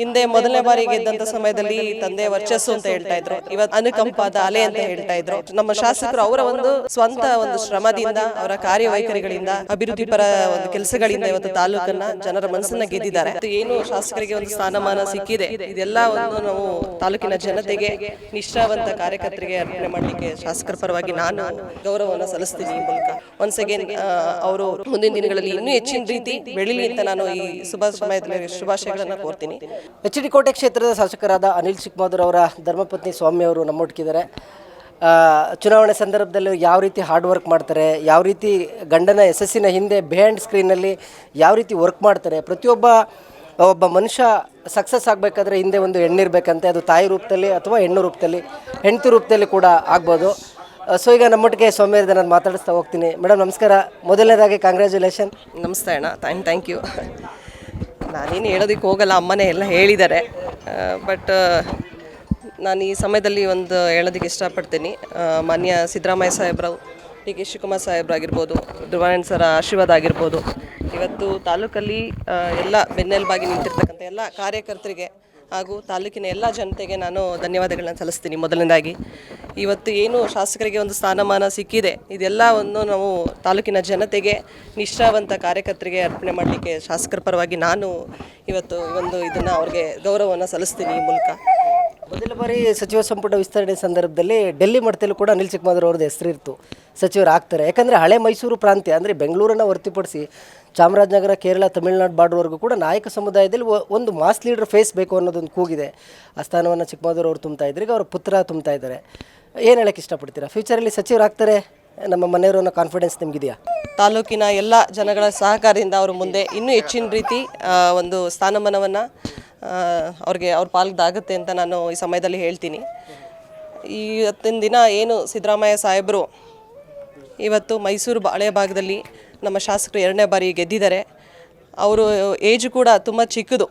ಹಿಂದೆ ಮೊದಲನೇ ಬಾರಿ ಗೆದ್ದಂತ ಸಮಯದಲ್ಲಿ ತಂದೆ ವರ್ಚಸ್ಸು ಅಂತ ಹೇಳ್ತಾ ಇದ್ರು. ಇವತ್ತು ಅನುಕಂಪದ ಅಲೆ ಅಂತ ಹೇಳ್ತಾ ಇದ್ರು. ನಮ್ಮ ಶಾಸಕರು ಅವರ ಒಂದು ಸ್ವಂತ ಒಂದು ಶ್ರಮದಿಂದ, ಅವರ ಕಾರ್ಯವೈಖರಿಗಳಿಂದ ಅಭಿವೃದ್ಧಿ ಪರ ಒಂದು ಕೆಲಸಗಳಿಂದ ಇವತ್ತು ತಾಲೂಕನ್ನ ಜನರ ಮನಸ್ಸನ್ನ ಗೆದ್ದಿದ್ದಾರೆ. ಏನು ಶಾಸಕರಿಗೆ ಒಂದು ಸ್ಥಾನಮಾನ ಸಿಕ್ಕಿದೆ. ಇದೆಲ್ಲ ಒಂದು ನಾವು ತಾಲೂಕಿನ ಜನತೆಗೆ ನಿಷ್ಠಾವಂತ ಕಾರ್ಯಕರ್ತರಿಗೆ ಅರ್ಪಣೆ ಮಾಡಲಿಕ್ಕೆ ಶಾಸಕರ ಪರವಾಗಿ ನಾನು ಗೌರವವನ್ನು ಸಲ್ಲಿಸ್ತೀನಿ ಈ ಮೂಲಕ. ಒನ್ಸ್ ಅಗೇನ್ ಅವರು ಮುಂದಿನ ದಿನಗಳಲ್ಲಿ ಇನ್ನೂ ಹೆಚ್ಚಿನ ರೀತಿ ಬೆಳಿಲಿ ಅಂತ ನಾನು ಈ ಶುಭ ಸಮಯದಲ್ಲಿ ಶುಭಾಶಯಗಳನ್ನ ಕೋರ್ತೀನಿ. ಎಚ್ ಡಿ ಕೋಟೆ ಕ್ಷೇತ್ರದ ಶಾಸಕರಾದ ಅನಿಲ್ ಚಿಕ್ಕಮಾದೂರ್ ಅವರ ಧರ್ಮಪತ್ನಿ ಸ್ವಾಮಿ ಅವರು ಚುನಾವಣೆ ಸಂದರ್ಭದಲ್ಲಿ ಯಾವ ರೀತಿ ಹಾರ್ಡ್ ವರ್ಕ್ ಮಾಡ್ತಾರೆ, ಯಾವ ರೀತಿ ಗಂಡನ ಯಶಸ್ಸಿನ ಹಿಂದೆ ಬಿಹೈಂಡ್ ಸ್ಕ್ರೀನಲ್ಲಿ ಯಾವ ರೀತಿ ವರ್ಕ್ ಮಾಡ್ತಾರೆ, ಪ್ರತಿಯೊಬ್ಬ, ಒಬ್ಬ ಮನುಷ್ಯ ಸಕ್ಸಸ್ ಆಗಬೇಕಾದ್ರೆ ಹಿಂದೆ ಒಂದು ಹೆಣ್ಣಿರಬೇಕಂತೆ, ಅದು ತಾಯಿ ರೂಪದಲ್ಲಿ ಅಥವಾ ಹೆಣ್ಣು ರೂಪದಲ್ಲಿ, ಹೆಂಡತಿ ರೂಪದಲ್ಲಿ ಕೂಡ ಆಗ್ಬೋದು. ಸೊ ಈಗ ನಮ್ಮೊಟ್ಟಿಗೆ ಅವ್ರದ್ದು ನಾನು ಮಾತಾಡಿಸ್ತಾ ಹೋಗ್ತೀನಿ. ಮೇಡಮ್, ನಮಸ್ಕಾರ. ಮೊದಲನೇದಾಗಿ ಕಾಂಗ್ರ್ಯಾಚುಲೇಷನ್ ನಮಸ್ತೆ ಅಣ್ಣ. Thank you. ನಾನೇನು ಹೇಳೋದಕ್ಕೆ ಹೋಗಲ್ಲ, ಅಮ್ಮನೇ ಎಲ್ಲ ಹೇಳಿದ್ದಾರೆ. ಬಟ್ ನಾನು ಈ ಸಮಯದಲ್ಲಿ ಒಂದು ಹೇಳೋದಕ್ಕೆ ಇಷ್ಟಪಡ್ತೀನಿ. ಮಾನ್ಯ ಸಿದ್ದರಾಮಯ್ಯ ಸಾಹೇಬ್ರು ಡಿ ಕೆ ಶಿವಕುಮಾರ್ ಸಾಹೇಬ್ರಾಗಿರ್ಬೋದು ಧ್ರುವಾನಂದ ಸರ ಆಶೀರ್ವಾದ ಆಗಿರ್ಬೋದು. ಇವತ್ತು ತಾಲೂಕಲ್ಲಿ ಎಲ್ಲ ಬೆನ್ನೆಲುಬಾಗಿ ನಿಂತಿರ್ತಕ್ಕಂಥ ಎಲ್ಲ ಕಾರ್ಯಕರ್ತರಿಗೆ ಹಾಗೂ ತಾಲೂಕಿನ ಎಲ್ಲ ಜನತೆಗೆ ನಾನು ಧನ್ಯವಾದಗಳನ್ನ ಸಲ್ಲಿಸ್ತೀನಿ ಮೊದಲನೇದಾಗಿ. ಇವತ್ತು ಏನು ಶಾಸಕರಿಗೆ ಒಂದು ಸ್ಥಾನಮಾನ ಸಿಕ್ಕಿದೆ, ಇದೆಲ್ಲ ಒಂದು ನಾವು ತಾಲೂಕಿನ ಜನತೆಗೆ ನಿಷ್ಠಾವಂತ ಕಾರ್ಯಕರ್ತರಿಗೆ ಅರ್ಪಣೆ ಮಾಡಲಿಕ್ಕೆ ಶಾಸಕರ ಪರವಾಗಿ ನಾನು ಇವತ್ತು ಒಂದು ಇದನ್ನು ಅವ್ರಿಗೆ ಗೌರವವನ್ನು ಸಲ್ಲಿಸ್ತೀನಿ ಈ ಮೂಲಕ. ಮೊದಲ ಬಾರಿ ಸಚಿವ ಸಂಪುಟ ವಿಸ್ತರಣೆ ಸಂದರ್ಭದಲ್ಲಿ ಡೆಲ್ಲಿ ಮಟ್ಟದಲ್ಲೂ ಕೂಡ ಅನಿಲ್ ಚಿಕ್ಕಮಾದ್ರು ಅವ್ರದ್ದು ಹೆಸರಿತ್ತು ಸಚಿವರು ಆಗ್ತಾರೆ. ಯಾಕಂದರೆ ಹಳೆ ಮೈಸೂರು ಪ್ರಾಂತ್ಯ, ಅಂದರೆ ಬೆಂಗಳೂರನ್ನು ಹೊರತುಪಡಿಸಿ ಚಾಮರಾಜನಗರ, ಕೇರಳ, ತಮಿಳುನಾಡು ಬಾರ್ಡ್ವರೆಗೂ ಕೂಡ ನಾಯಕ ಸಮುದಾಯದಲ್ಲಿ ಒಂದು ಮಾಸ್ ಲೀಡರ್ ಫೇಸ್ ಬೇಕು ಅನ್ನೋದೊಂದು ಕೂಗಿದೆ. ಆ ಸ್ಥಾನವನ್ನು ಚಿಕ್ಕಮಾದ್ರು ಅವರು ತುಂಬ್ತಾ ಇದ್ರಿಗೆ ಅವರ ಪುತ್ರ ತುಂಬ್ತಾ ಇದ್ದಾರೆ. ಏನು ಹೇಳಕ್ಕೆ ಇಷ್ಟಪಡ್ತೀರಾ? ಫ್ಯೂಚರಲ್ಲಿ ಸಚಿವರಾಗ್ತಾರೆ, ನಮ್ಮ ಮನೆಯವರು ಅನ್ನೋ ಕಾನ್ಫಿಡೆನ್ಸ್ ನಿಮಗಿದೆಯಾ? ತಾಲೂಕಿನ ಎಲ್ಲ ಜನಗಳ ಸಹಕಾರದಿಂದ ಅವರು ಮುಂದೆ ಇನ್ನೂ ಹೆಚ್ಚಿನ ರೀತಿ ಒಂದು ಸ್ಥಾನಮಾನವನ್ನು ಅವ್ರಿಗೆ ಅವ್ರ ಪಾಲ್ದಾಗುತ್ತೆ ಅಂತ ನಾನು ಈ ಸಮಯದಲ್ಲಿ ಹೇಳ್ತೀನಿ. ಇವತ್ತಿನ ದಿನ ಏನು ಸಿದ್ದರಾಮಯ್ಯ ಸಾಹೇಬರು ಇವತ್ತು ಮೈಸೂರು ಹಳೆ ಭಾಗದಲ್ಲಿ ನಮ್ಮ ಶಾಸಕರು ಎರಡನೇ ಬಾರಿ ಗೆದ್ದಿದ್ದಾರೆ. ಅವರು ಏಜ್ ಕೂಡ ತುಂಬ ಚಿಕ್ಕದು.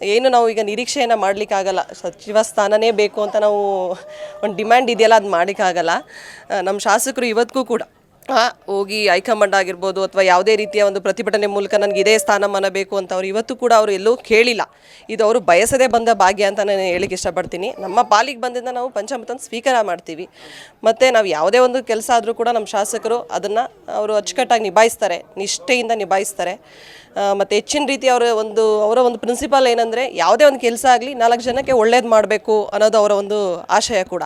ಏನು ನಾವು ಈಗ ನಿರೀಕ್ಷೆಯನ್ನು ಮಾಡಲಿಕ್ಕಾಗಲ್ಲ. ಸಚಿವ ಸ್ಥಾನನೇ ಬೇಕು ಅಂತ ನಾವು ಒಂದು ಡಿಮ್ಯಾಂಡ್ ಇದೆಯಲ್ಲ, ಅದು ಮಾಡಲಿಕ್ಕಾಗಲ್ಲ. ನಮ್ಮ ಶಾಸಕರು ಇವತ್ತಿಗೂ ಕೂಡ ಹೋಗಿ ಹೈಕಮಾಂಡ್ ಆಗಿರ್ಬೋದು ಅಥವಾ ಯಾವುದೇ ರೀತಿಯ ಒಂದು ಪ್ರತಿಭಟನೆ ಮೂಲಕ ನನಗೆ ಇದೇ ಸ್ಥಾನಮಾನ ಬೇಕು ಅಂತ ಅವ್ರು ಇವತ್ತು ಕೂಡ ಅವರು ಎಲ್ಲೂ ಕೇಳಿಲ್ಲ. ಇದು ಅವರು ಬಯಸದೇ ಬಂದ ಭಾಗ್ಯ ಅಂತ ನಾನು ಹೇಳಿಕ್ಕೆ ಇಷ್ಟಪಡ್ತೀನಿ. ನಮ್ಮ ಪಾಲಿಗೆ ಬಂದಿಂದ ನಾವು ಪಂಚಾಮೃತನ ಸ್ವೀಕಾರ ಮಾಡ್ತೀವಿ. ಮತ್ತು ನಾವು ಯಾವುದೇ ಒಂದು ಕೆಲಸ ಆದರೂ ಕೂಡ ನಮ್ಮ ಶಾಸಕರು ಅದನ್ನು ಅವರು ಅಚ್ಚುಕಟ್ಟಾಗಿ ನಿಭಾಯಿಸ್ತಾರೆ, ನಿಷ್ಠೆಯಿಂದ ನಿಭಾಯಿಸ್ತಾರೆ. ಮತ್ತು ಹೆಚ್ಚಿನ ರೀತಿ ಅವರ ಒಂದು ಅವರ ಒಂದು ಪ್ರಿನ್ಸಿಪಾಲ್ ಏನಂದರೆ ಯಾವುದೇ ಒಂದು ಕೆಲಸ ಆಗಲಿ ನಾಲ್ಕು ಜನಕ್ಕೆ ಒಳ್ಳೇದು ಮಾಡಬೇಕು ಅನ್ನೋದು ಅವರ ಒಂದು ಆಶಯ ಕೂಡ.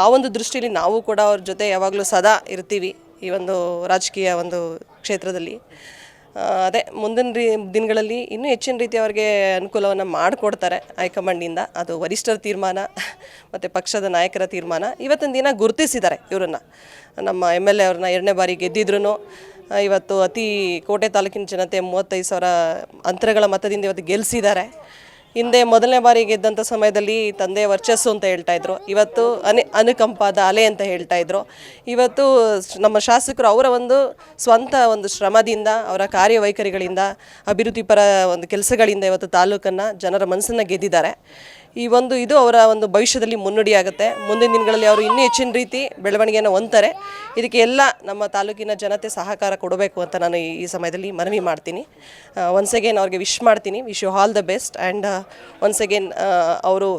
ಆ ಒಂದು ದೃಷ್ಟಿಯಲ್ಲಿ ನಾವು ಕೂಡ ಅವ್ರ ಜೊತೆ ಯಾವಾಗಲೂ ಸದಾ ಇರ್ತೀವಿ ಈ ಒಂದು ರಾಜಕೀಯ ಒಂದು ಕ್ಷೇತ್ರದಲ್ಲಿ. ಅದೇ ಮುಂದಿನ ರೀ, ದಿನಗಳಲ್ಲಿ ಇನ್ನೂ ಹೆಚ್ಚಿನ ರೀತಿ ಅವರಿಗೆ ಅನುಕೂಲವನ್ನು ಮಾಡಿಕೊಡ್ತಾರೆ ಹೈಕಮಾಂಡಿಂದ ಅದು ವರಿಷ್ಠರ ತೀರ್ಮಾನ, ಮತ್ತು ಪಕ್ಷದ ನಾಯಕರ ತೀರ್ಮಾನ. ಇವತ್ತಿನ ದಿನ ಗುರುತಿಸಿದ್ದಾರೆ ಇವರನ್ನು. ನಮ್ಮ ಎಂ ಎಲ್ ಎ ಅವ್ರನ್ನ ಎರಡನೇ ಬಾರಿ ಗೆದ್ದಿದ್ರು ಇವತ್ತು ಅತಿ ಕೋಟೆ ತಾಲೂಕಿನ ಜನತೆ ಮೂವತ್ತೈದು ಸಾವಿರ ಅಂತರಗಳ ಮತದಿಂದ ಇವತ್ತು ಗೆಲ್ಲಿಸಿದ್ದಾರೆ ಹಿಂದೆ ಮೊದಲನೇ ಬಾರಿ ಗೆದ್ದಂಥ ಸಮಯದಲ್ಲಿ ತಂದೆ ವರ್ಚಸ್ಸು ಅಂತ ಹೇಳ್ತಾ ಇದ್ರು. ಇವತ್ತು ಅನೆ, ಅನುಕಂಪದ ಅಲೆ ಅಂತ ಹೇಳ್ತಾ ಇದ್ರು. ಇವತ್ತು ನಮ್ಮ ಶಾಸಕರು ಅವರ ಒಂದು ಸ್ವಂತ ಒಂದು ಶ್ರಮದಿಂದ, ಅವರ ಕಾರ್ಯವೈಖರಿಗಳಿಂದ ಅಭಿವೃದ್ಧಿ ಪರ ಒಂದು ಕೆಲಸಗಳಿಂದ ಇವತ್ತು ತಾಲೂಕನ್ನು ಜನರ ಮನಸ್ಸನ್ನು ಗೆದ್ದಿದ್ದಾರೆ. ಈ ಒಂದು ಇದು ಅವರ ಒಂದು ಭವಿಷ್ಯದಲ್ಲಿ ಮುನ್ನುಡಿಯಾಗುತ್ತೆ ಮುಂದಿನ ದಿನಗಳಲ್ಲಿ ಅವರು ಇನ್ನೂ ಹೆಚ್ಚಿನ ರೀತಿ ಬೆಳವಣಿಗೆಯನ್ನು ಹೊಂದ್ತಾರೆ. ಇದಕ್ಕೆ ಎಲ್ಲ ನಮ್ಮ ತಾಲೂಕಿನ ಜನತೆ ಸಹಕಾರ ಕೊಡಬೇಕು ಅಂತ ನಾನು ಈ ಸಮಯದಲ್ಲಿ ಮನವಿ ಮಾಡ್ತೀನಿ. ಒನ್ಸ್ ಅಗೇನ್ ಅವ್ರಿಗೆ ವಿಶ್ ಮಾಡ್ತೀನಿ. Wish you all the best and once again ಅವರು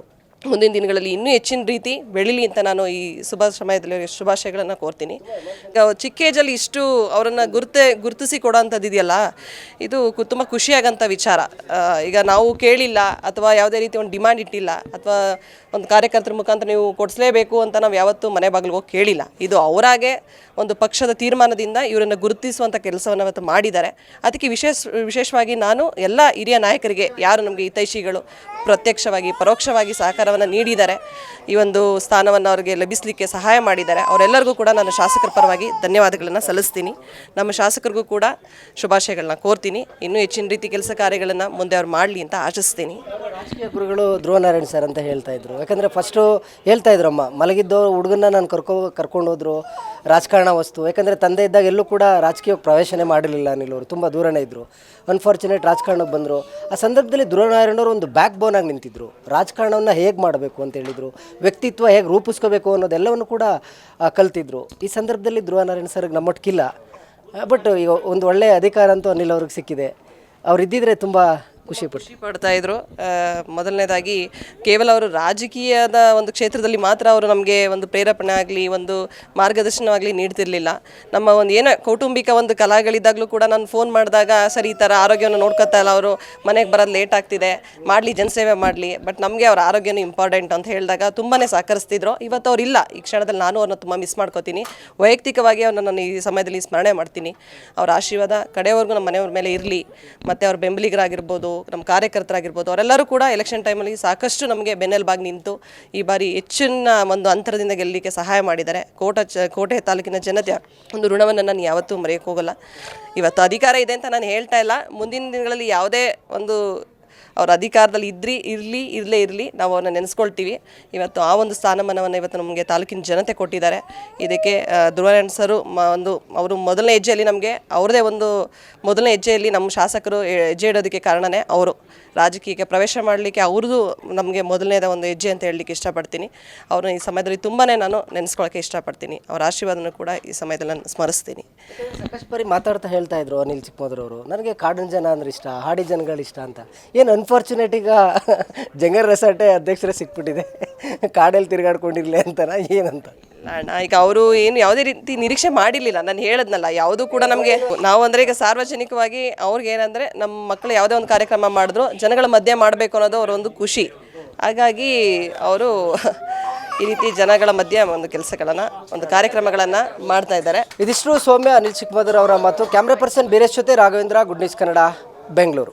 ಮುಂದಿನ ದಿನಗಳಲ್ಲಿ ಇನ್ನೂ ಹೆಚ್ಚಿನ ರೀತಿ ಬೆಳಿಲಿ ಅಂತ ನಾನು ಈ ಶುಭ ಸಮಯದಲ್ಲಿ ಶುಭಾಶಯಗಳನ್ನು ಕೋರ್ತೀನಿ. ಚಿಕ್ಕ ಏಜಲ್ಲಿ ಇಷ್ಟು ಅವರನ್ನು ಗುರುತೆ ಗುರುತಿಸಿ ಕೊಡೋಂಥದ್ದು ಇದೆಯಲ್ಲ ಇದು ತುಂಬ ಖುಷಿಯಾಗಂಥ ವಿಚಾರ. ಈಗ ನಾವು ಕೇಳಿಲ್ಲ ಅಥವಾ ಯಾವುದೇ ರೀತಿ ಒಂದು ಡಿಮ್ಯಾಂಡ್ ಇಟ್ಟಿಲ್ಲ ಅಥವಾ ಒಂದು ಕಾರ್ಯಕರ್ತರ ಮುಖಾಂತರ ನೀವು ಕೊಡಿಸಲೇಬೇಕು ಅಂತ ನಾವು ಯಾವತ್ತೂ ಮನೆ ಬಾಗಿಲಿಗೆ ಹೋಗಿ ಕೇಳಿಲ್ಲ. ಇದು ಅವರಾಗೆ ಒಂದು ಪಕ್ಷದ ತೀರ್ಮಾನದಿಂದ ಇವರನ್ನು ಗುರುತಿಸುವಂಥ ಕೆಲಸವನ್ನು ಅವತ್ತು ಮಾಡಿದ್ದಾರೆ. ಅದಕ್ಕೆ ವಿಶೇಷ, ವಿಶೇಷವಾಗಿ ನಾನು ಎಲ್ಲ ಹಿರಿಯ ನಾಯಕರಿಗೆ, ಯಾರು ನಮಗೆ ಹಿತೈಷಿಗಳು, ಪ್ರತ್ಯಕ್ಷವಾಗಿ, ಪರೋಕ್ಷವಾಗಿ ಸಹಕಾರವನ್ನು ನೀಡಿದ್ದಾರೆ. ಈ ಒಂದು ಸ್ಥಾನವನ್ನು ಅವರಿಗೆ ಲಭಿಸಲಿಕ್ಕೆ ಸಹಾಯ ಮಾಡಿದ್ದಾರೆ. ಅವರೆಲ್ಲರಿಗೂ ಕೂಡ ನಾನು ಶಾಸಕರ ಪರವಾಗಿ ಧನ್ಯವಾದಗಳನ್ನು ಸಲ್ಲಿಸ್ತೀನಿ. ನಮ್ಮ ಶಾಸಕರಿಗೂ ಕೂಡ ಶುಭಾಶಯಗಳನ್ನ ಕೋರ್ತೀನಿ. ಇನ್ನೂ ಹೆಚ್ಚಿನ ರೀತಿ ಕೆಲಸ ಕಾರ್ಯಗಳನ್ನು ಮುಂದೆ ಅವ್ರು ಮಾಡಲಿ ಅಂತ ಆಶಿಸ್ತೀನಿ. ರಾಜಕೀಯ ಗುರುಗಳು ಧ್ರುವನಾರಾಯಣ್ ಸರ್ ಅಂತ ಹೇಳ್ತಾ ಇದ್ರು. ಯಾಕಂದರೆ ಫಸ್ಟು ಹೇಳ್ತಾ ಇದ್ರು ಅಮ್ಮ, ಮಲಗಿದ್ದೋ ಹುಡುಗನ್ನ ನಾನು ಕರ್ಕೊ ಕರ್ಕೊಂಡು ಹೋದ್ರು ರಾಜಕಾರಣ ವಸ್ತು, ಯಾಕಂದರೆ ತಂದೆ ಇದ್ದಾಗ ಎಲ್ಲೂ ಕೂಡ ರಾಜಕೀಯ ಪ್ರವೇಶನೇ ಮಾಡಿರಲಿಲ್ಲ ಅನಿಲ್ ಅವರು, ತುಂಬ ದೂರನೇ ಇದ್ದರು ಅನ್ಫಾರ್ಚುನೇಟ್ ರಾಜಕಾರಣಕ್ಕೆ ಬಂದರು. ಆ ಸಂದರ್ಭದಲ್ಲಿ ಧ್ರುವನಾರಾಯಣವರು ಒಂದು ಬ್ಯಾಕ್ ಬೋನ್ ಆಗಿ ನಿಂತಿದ್ರು. ರಾಜಕಾರಣವನ್ನು ಹೇಗೆ ಮಾಡಬೇಕು ಅಂತ ಹೇಳಿದರು. ವ್ಯಕ್ತಿತ್ವ ಹೇಗೆ ರೂಪಿಸ್ಕೋಬೇಕು ಅನ್ನೋದೆಲ್ಲವನ್ನು ಕೂಡ ಕಲ್ತಿದ್ರು. ಈ ಸಂದರ್ಭದಲ್ಲಿ ಧ್ರುವನಾರಾಯಣ ಸರ್ಗೆ ನಮ್ಮೊಟ್ಟಿಗಿಲ್ಲ. ಬಟ್ ಈಗ ಒಂದು ಒಳ್ಳೆಯ ಅಧಿಕಾರ ಅಂತೂ ಅನಿಲ್ ಅವ್ರಿಗೆ ಸಿಕ್ಕಿದೆ. ಅವರಿದ್ದಿದ್ರೆ ತುಂಬ ಖುಷಿ ಖುಷಿ ಪಡ್ತಾ ಇದ್ರು. ಮೊದಲನೇದಾಗಿ ಕೇವಲ ಅವರು ರಾಜಕೀಯದ ಒಂದು ಕ್ಷೇತ್ರದಲ್ಲಿ ಮಾತ್ರ ಅವರು ನಮಗೆ ಒಂದು ಪ್ರೇರೇಪಣೆ ಆಗಲಿ, ಒಂದು ಮಾರ್ಗದರ್ಶನವಾಗಲಿ ನೀಡ್ತಿರ್ಲಿಲ್ಲ. ನಮ್ಮ ಒಂದು ಏನೋ ಕೌಟುಂಬಿಕ ಒಂದು ಕಲಾಗಳಿದ್ದಾಗಲೂ ಕೂಡ ನಾನು ಫೋನ್ ಮಾಡಿದಾಗ, ಸರಿ ಈ ಥರ ಆರೋಗ್ಯವನ್ನು ನೋಡ್ಕೊತಾ ಇಲ್ಲ ಅವರು, ಮನೆಗೆ ಬರೋದು ಲೇಟ್ ಆಗ್ತಿದೆ, ಮಾಡಲಿ, ಜನಸೇವೆ ಮಾಡಲಿ ಬಟ್ ನಮಗೆ ಅವ್ರ ಆರೋಗ್ಯನೂ ಇಂಪಾರ್ಟೆಂಟ್ ಅಂತ ಹೇಳಿದಾಗ ತುಂಬಾ ಸಹಕರಿಸ್ತಿದ್ರು. ಇವತ್ತು ಅವ್ರು ಇಲ್ಲ, ಈ ಕ್ಷಣದಲ್ಲಿ ನಾನು ಅವ್ರನ್ನ ತುಂಬ ಮಿಸ್ ಮಾಡ್ಕೋತೀನಿ. ವೈಯಕ್ತಿಕವಾಗಿ ಅವ್ರನ್ನ ನಾನು ಈ ಸಮಯದಲ್ಲಿ ಸ್ಮರಣೆ ಮಾಡ್ತೀನಿ. ಅವ್ರ ಆಶೀರ್ವಾದ ಕಡೆಯವರೆಗೂ ನಮ್ಮ ಮನೆಯವ್ರ ಮೇಲೆ ಇರಲಿ, ಮತ್ತು ಅವ್ರ ಬೆಂಬಲಿಗರಾಗಿರ್ಬೋದು ನಮ್ಮ ಕಾರ್ಯಕರ್ತರಾಗಿರ್ಬೋದು, ಅವರೆಲ್ಲರೂ ಕೂಡ ಎಲೆಕ್ಷನ್ ಟೈಮಲ್ಲಿ ಸಾಕಷ್ಟು ನಮಗೆ ಬೆನ್ನೆಲುಬಾಗಿ ನಿಂತು ಈ ಬಾರಿ ಹೆಚ್ಚಿನ ಒಂದು ಅಂತರದಿಂದ ಗೆಲ್ಲಲಿಕ್ಕೆ ಸಹಾಯ ಮಾಡಿದ್ದಾರೆ. ಕೋಟ ಚ, ಕೋಟೆ ತಾಲೂಕಿನ ಜನತೆ ಒಂದು ಋಣವನ್ನು ನಾನು ಯಾವತ್ತೂ ಮರೆಯೋಕ್ಕೋಗಲ್ಲ ಇವತ್ತು ಅಧಿಕಾರ ಇದೆ ಅಂತ ನಾನು ಹೇಳ್ತಾ ಇಲ್ಲ. ಮುಂದಿನ ದಿನಗಳಲ್ಲಿ ಯಾವುದೇ ಒಂದು ಅವ್ರ ಅಧಿಕಾರದಲ್ಲಿ ಇದ್ರಿ, ಇರಲಿ, ಇರಲೇ ಇರಲಿ, ನಾವು ಅವ್ರನ್ನ ನೆನೆಸ್ಕೊಳ್ತೀವಿ. ಇವತ್ತು ಆ ಒಂದು ಸ್ಥಾನಮಾನವನ್ನು ಇವತ್ತು ನಮಗೆ ತಾಲೂಕಿನ ಜನತೆ ಕೊಟ್ಟಿದ್ದಾರೆ. ಇದಕ್ಕೆ ಧ್ರುವನಾರಾಯಣ ಸರು ಒಂದು, ಅವರು ಮೊದಲನೇ ಹೆಜ್ಜೆಯಲ್ಲಿ ನಮಗೆ ಅವ್ರದೇ ಒಂದು ಮೊದಲನೇ ಹೆಜ್ಜೆಯಲ್ಲಿ ನಮ್ಮ ಶಾಸಕರು ಹೆಜ್ಜೆ ಇಡೋದಕ್ಕೆ ಕಾರಣನೇ ಅವರು. ರಾಜಕೀಯಕ್ಕೆ ಪ್ರವೇಶ ಮಾಡಲಿಕ್ಕೆ ಅವ್ರದ್ದು ನಮಗೆ ಮೊದಲನೇದ ಒಂದು ಹೆಜ್ಜೆ ಅಂತ ಹೇಳಲಿಕ್ಕೆ ಇಷ್ಟಪಡ್ತೀನಿ. ಅವ್ರನ್ನ ಈ ಸಮಯದಲ್ಲಿ ತುಂಬಾ ನಾನು ನೆನೆಸ್ಕೊಳ್ಳೋಕ್ಕೆ ಇಷ್ಟಪಡ್ತೀನಿ. ಅವರ ಆಶೀರ್ವಾದನೂ ಕೂಡ ಈ ಸಮಯದಲ್ಲಿ ನಾನು ಸ್ಮರಿಸ್ತೀನಿ. ಸಾಕಷ್ಟು ಮಾತಾಡ್ತಾ ಹೇಳ್ತಾ ಇದ್ರು ಅನಿಲ್ ಚಿಕ್ಕಮೋದ್ರವರು ನನಗೆ ಕಾಡಿನ ಜನ ಅಂದ್ರೆ ಇಷ್ಟ, ಹಾಡಿ ಜನಗಳು ಇಷ್ಟ ಅಂತ. ಏನು ಅನ್ಫಾರ್ಚುನೇಟ್ ಈಗ ಜಂಗರ್ ರೆಸಾರ್ಟೇ ಅಧ್ಯಕ್ಷರೇ ಸಿಕ್ಬಿಟ್ಟಿದೆ. ಕಾಡಲ್ಲಿ ತಿರುಗಾಡ್ಕೊಂಡಿರ್ಲಿ ಅಂತನಾ ಏನಂತ? ಈಗ ಅವರು ಏನು ಯಾವುದೇ ರೀತಿ ನಿರೀಕ್ಷೆ ಮಾಡಿರಲಿಲ್ಲ. ನಾನು ಹೇಳದ್ನಲ್ಲ, ಯಾವುದು ಕೂಡ ನಮಗೆ ನಾವು ಅಂದರೆ ಈಗ ಸಾರ್ವಜನಿಕವಾಗಿ ಅವ್ರಿಗೆ ಏನಂದ್ರೆ ನಮ್ಮ ಮಕ್ಕಳು ಯಾವುದೇ ಒಂದು ಕಾರ್ಯಕ್ರಮ ಮಾಡಿದ್ರು ಜನಗಳ ಮಧ್ಯೆ ಮಾಡಬೇಕು ಅನ್ನೋದು ಅವರ ಒಂದು ಖುಷಿ. ಹಾಗಾಗಿ ಅವರು ಈ ರೀತಿ ಜನಗಳ ಮಧ್ಯೆ ಒಂದು ಕೆಲಸಗಳನ್ನು, ಒಂದು ಕಾರ್ಯಕ್ರಮಗಳನ್ನು ಮಾಡ್ತಾ ಇದ್ದಾರೆ. ಇದಿಷ್ಟು ಸೌಮ್ಯ, ಅನಿಲ್ ಚಿಕ್ಕಮದರ್ ಅವರ ಮತ್ತು ಕ್ಯಾಮ್ರಾ ಪರ್ಸನ್ ಬೀರೇಶ್ ಜೊತೆ ರಾಘವೇಂದ್ರ, ಗುಡ್ ನ್ಯೂಸ್ ಕನ್ನಡ, ಬೆಂಗಳೂರು.